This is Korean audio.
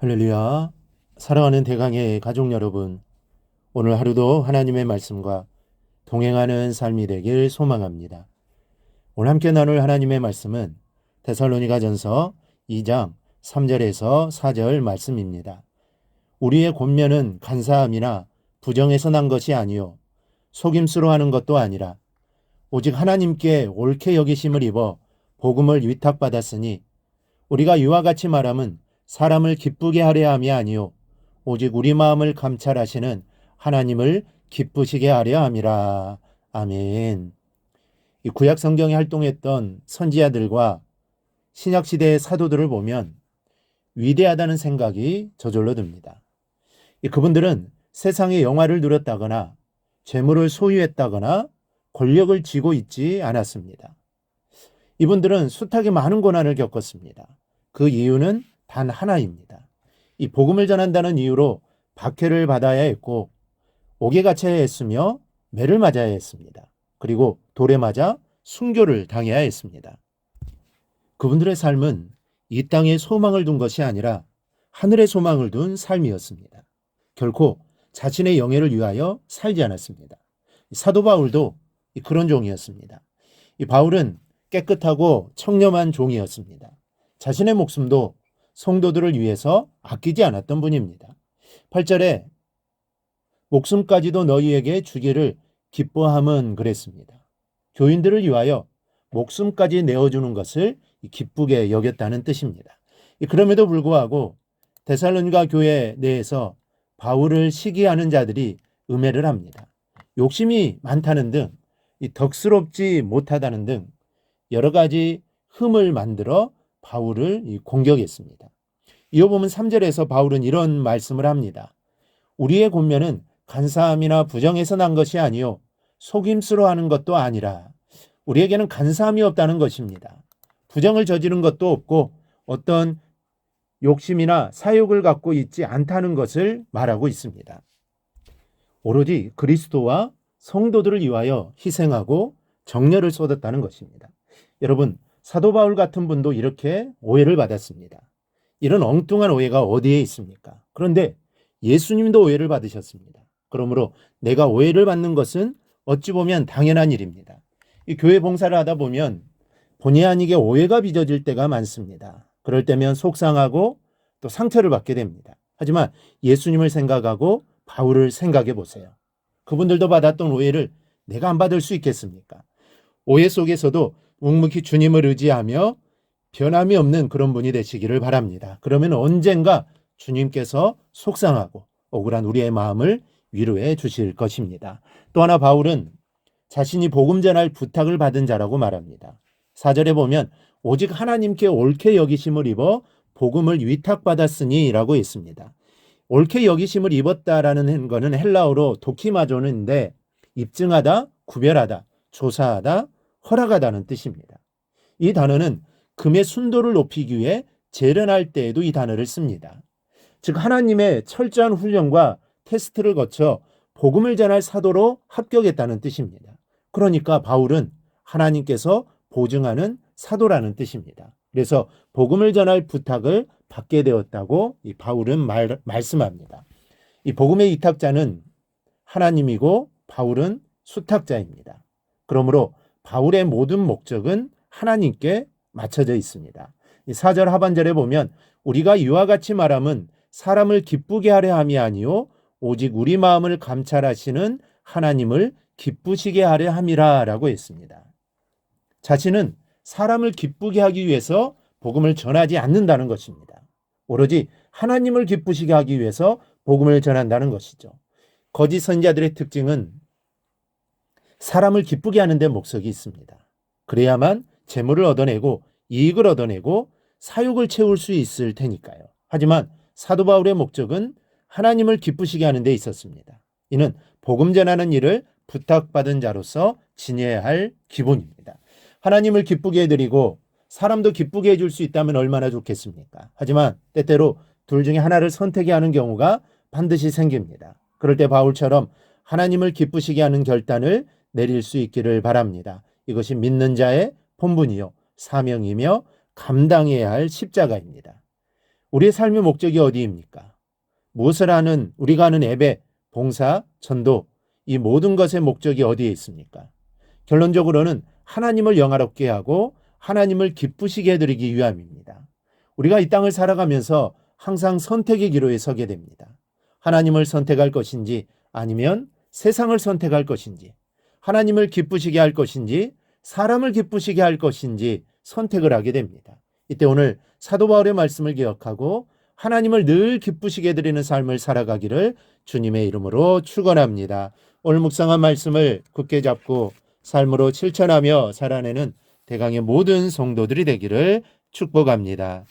할렐루야. 사랑하는 대강의 가족 여러분, 오늘 하루도 하나님의 말씀과 동행하는 삶이 되길 소망합니다. 오늘 함께 나눌 하나님의 말씀은 데살로니가 전서 2장 3절에서 4절 말씀입니다. 우리의 권면은 간사함이나 부정에서 난 것이 아니요 속임수로 하는 것도 아니라 오직 하나님께 옳게 여기심을 입어 복음을 위탁받았으니 우리가 이와 같이 말함은 사람을 기쁘게 하려 함이 아니요 오직 우리 마음을 감찰하시는 하나님을 기쁘시게 하려 함이라. 아멘. 이 구약 성경에 활동했던 선지자들과 신약 시대의 사도들을 보면 위대하다는 생각이 저절로 듭니다. 이 그분들은 세상의 영화를 누렸다거나 재물을 소유했다거나 권력을 쥐고 있지 않았습니다. 이분들은 숱하게 많은 고난을 겪었습니다. 그 이유는 단 하나입니다. 이 복음을 전한다는 이유로 박해를 받아야 했고 옥에 갇혀야 했으며 매를 맞아야 했습니다. 그리고 돌에 맞아 순교를 당해야 했습니다. 그분들의 삶은 이 땅에 소망을 둔 것이 아니라 하늘에 소망을 둔 삶이었습니다. 결코 자신의 영예를 위하여 살지 않았습니다. 사도 바울도 그런 종이었습니다. 이 바울은 깨끗하고 청렴한 종이었습니다. 자신의 목숨도 성도들을 위해서 아끼지 않았던 분입니다. 8절에 목숨까지도 너희에게 주기를 기뻐함은 그랬습니다. 교인들을 위하여 목숨까지 내어주는 것을 기쁘게 여겼다는 뜻입니다. 그럼에도 불구하고 데살로니가 교회 내에서 바울을 시기하는 자들이 음해를 합니다. 욕심이 많다는 등 덕스럽지 못하다는 등 여러 가지 흠을 만들어 바울을 공격했습니다. 이어보면 3절에서 바울은 이런 말씀을 합니다. 우리의 권면은 간사함이나 부정에서 난 것이 아니요 속임수로 하는 것도 아니라 우리에게는 간사함이 없다는 것입니다. 부정을 저지른 것도 없고 어떤 욕심이나 사욕을 갖고 있지 않다는 것을 말하고 있습니다. 오로지 그리스도와 성도들을 위하여 희생하고 정열을 쏟았다는 것입니다. 여러분, 사도 바울 같은 분도 이렇게 오해를 받았습니다. 이런 엉뚱한 오해가 어디에 있습니까? 그런데 예수님도 오해를 받으셨습니다. 그러므로 내가 오해를 받는 것은 어찌 보면 당연한 일입니다. 이 교회 봉사를 하다 보면 본의 아니게 오해가 빚어질 때가 많습니다. 그럴 때면 속상하고 또 상처를 받게 됩니다. 하지만 예수님을 생각하고 바울을 생각해 보세요. 그분들도 받았던 오해를 내가 안 받을 수 있겠습니까? 오해 속에서도 묵묵히 주님을 의지하며 변함이 없는 그런 분이 되시기를 바랍니다. 그러면 언젠가 주님께서 속상하고 억울한 우리의 마음을 위로해 주실 것입니다. 또 하나 바울은 자신이 복음 전할 부탁을 받은 자라고 말합니다. 사절에 보면 오직 하나님께 옳게 여기심을 입어 복음을 위탁받았으니라고 했습니다. 옳게 여기심을 입었다라는 것은 헬라어로 도키마조는데 입증하다, 구별하다, 조사하다, 허락하다는 뜻입니다. 이 단어는 금의 순도를 높이기 위해 재련할 때에도 이 단어를 씁니다. 즉 하나님의 철저한 훈련과 테스트를 거쳐 복음을 전할 사도로 합격했다는 뜻입니다. 그러니까 바울은 하나님께서 보증하는 사도라는 뜻입니다. 그래서 복음을 전할 부탁을 받게 되었다고 이 바울은 말, 말씀합니다. 이 복음의 이탁자는 하나님이고 바울은 수탁자입니다. 그러므로 바울의 모든 목적은 하나님께 맞춰져 있습니다. 이 4절 하반절에 보면 우리가 이와 같이 말함은 사람을 기쁘게 하려 함이 아니요 오직 우리 마음을 감찰하시는 하나님을 기쁘시게 하려 함이라라고 했습니다. 자신은 사람을 기쁘게 하기 위해서 복음을 전하지 않는다는 것입니다. 오로지 하나님을 기쁘시게 하기 위해서 복음을 전한다는 것이죠. 거짓 선자들의 특징은 사람을 기쁘게 하는 데 목적이 있습니다. 그래야만 재물을 얻어내고 이익을 얻어내고 사욕을 채울 수 있을 테니까요. 하지만 사도 바울의 목적은 하나님을 기쁘시게 하는 데 있었습니다. 이는 복음 전하는 일을 부탁받은 자로서 지녀야 할 기본입니다. 하나님을 기쁘게 해드리고 사람도 기쁘게 해줄 수 있다면 얼마나 좋겠습니까? 하지만 때때로 둘 중에 하나를 선택해야 하는 경우가 반드시 생깁니다. 그럴 때 바울처럼 하나님을 기쁘시게 하는 결단을 내릴 수 있기를 바랍니다. 이것이 믿는 자의 본분이요 사명이며 감당해야 할 십자가입니다. 우리의 삶의 목적이 어디입니까? 무엇을 하는 우리가 하는 예배, 봉사, 전도 이 모든 것의 목적이 어디에 있습니까? 결론적으로는 하나님을 영화롭게 하고 하나님을 기쁘시게 해드리기 위함입니다. 우리가 이 땅을 살아가면서 항상 선택의 기로에 서게 됩니다. 하나님을 선택할 것인지 아니면 세상을 선택할 것인지 하나님을 기쁘시게 할 것인지 사람을 기쁘시게 할 것인지 선택을 하게 됩니다. 이때 오늘 사도 바울의 말씀을 기억하고 하나님을 늘 기쁘시게 드리는 삶을 살아가기를 주님의 이름으로 축원합니다. 오늘 묵상한 말씀을 굳게 잡고 삶으로 실천하며 살아내는 대강의 모든 성도들이 되기를 축복합니다.